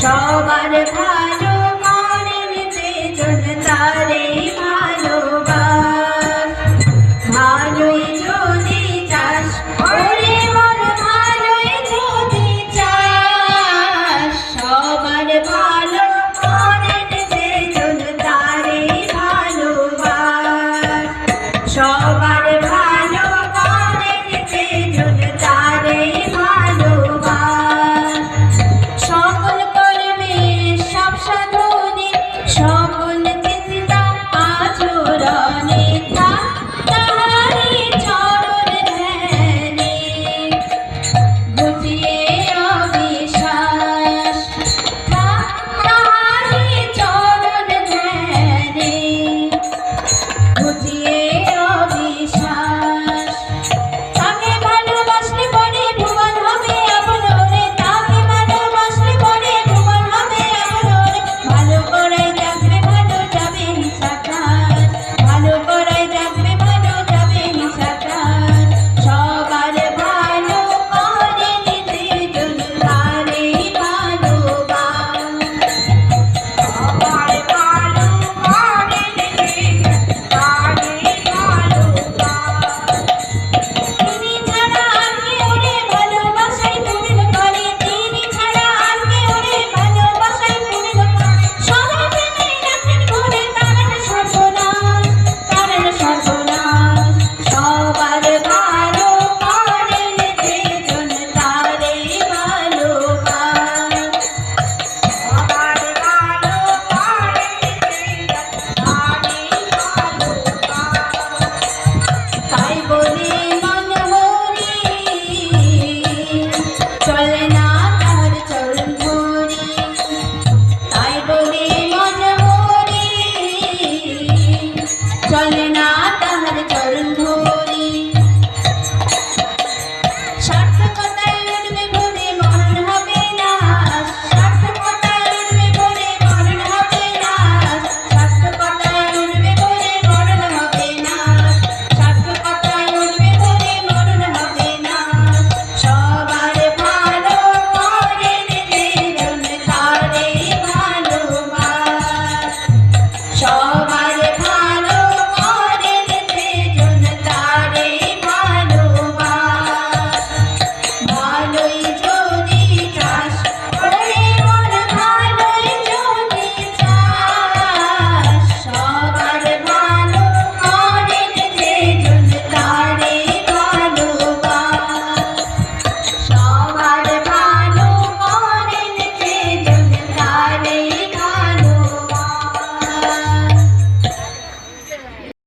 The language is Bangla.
সবার ভালো মনের চেতন তারে ভালোবাস। ভালোই যদি চাস, ওরে মন ভালোই যদি চাস। সবার ভালো মনের চেতন তারে ভালোবাস। সবার Allah.